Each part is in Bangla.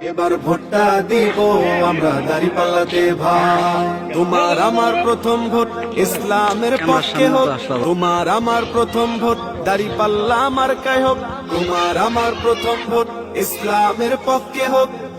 এবার ভোটটা দিব আমরা দাড়ি পাল্লাতে ভাই তোমার আমার প্রথম ভোট ইসলামের পক্ষে হোক। তোমার আমার প্রথম ভোট দাড়ি পাল্লা আমার কায় হোক। তোমার আমার প্রথম ভোট ইসলামের পক্ষে হোক।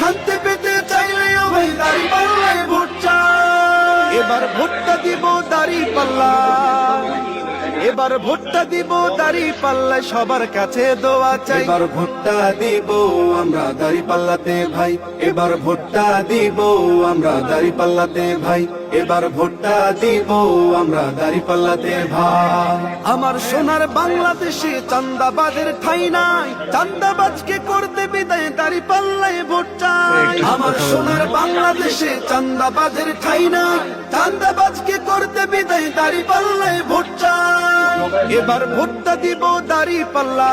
শান্তি পেতে চাইলে ভাই দাড়ি পাল্লায় ভোট চাই। এবার ভোটটা দিব দাড়ি পাল্লা এবার ভোটটা দিব দাড়ি পাল্লায়, সবার কাছে দোয়া চাই। এবার ভোটটা দিব আমরা দাড়ি পাল্লাতে ভাই। এবার ভোটটা দিব আমরা দাড়ি পাল্লাতে ভাই। এবার ভোটটা দিব আমরা দাড়ি পাল্লাতে ভাই আমার সোনার বাংলাদেশে চান্দাবাজের ঠাই নাই। চান্দাবাজকে করতে বিদায় দাড়ি পাল্লায় ভোট চাই। আমার সোনার বাংলাদেশে চান্দাবাজের ঠাই নাই। চান্দাবাজকে করতে বিদায় দাড়ি পাল্লায় ভোট চাই। এবার ভোটটা দিব দাড়ি পাল্লা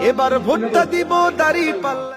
এবার ভোটটা দিব দাড়ি পাল্লা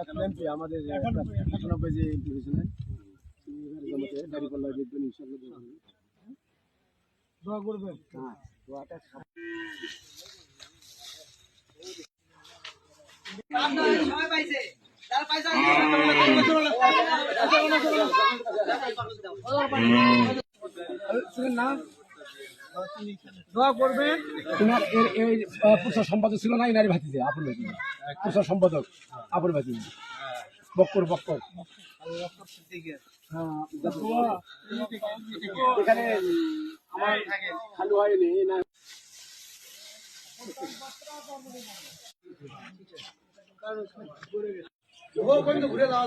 আমাদের একানব্বই যে এমপি হয়েছিলেন দাঁড়িপাল্লা দেখবেন ইনশাল্লাহ দোয়া করবেন। হ্যাঁ দোয়াটা দোয়া করবেন। তোমার এই প্রচার সম্পাদক ছিল না এই নারী ভাতিতে আপন ভাতি প্রচার সম্পাদক আপন ভাতি বক্কর বক্কর। এখানে আমার খালু হয়নি না। ঘুরে যাওয়া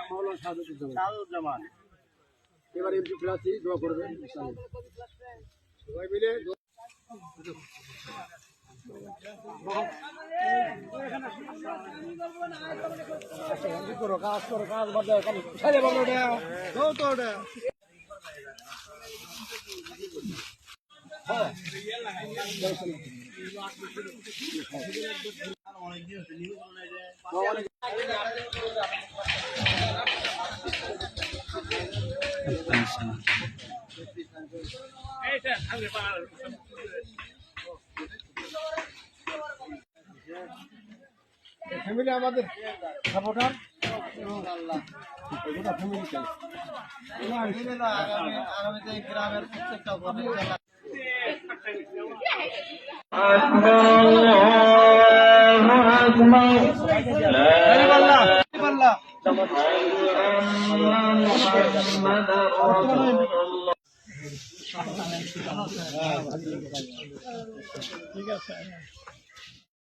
মাওলানা শাহাদুজ্জামান এবার এমপি প্রার্থী দোয়া করবেন ইনশাআল্লাহ। সবাই মিলে করো কাজ করো কাজ বাদ দাও ফ্যামিলি আমাদের সাপোর্টার গোটা ফ্যামিলি চাই আগামীতে গ্রামের প্রত্যেকটা ঠিক আছে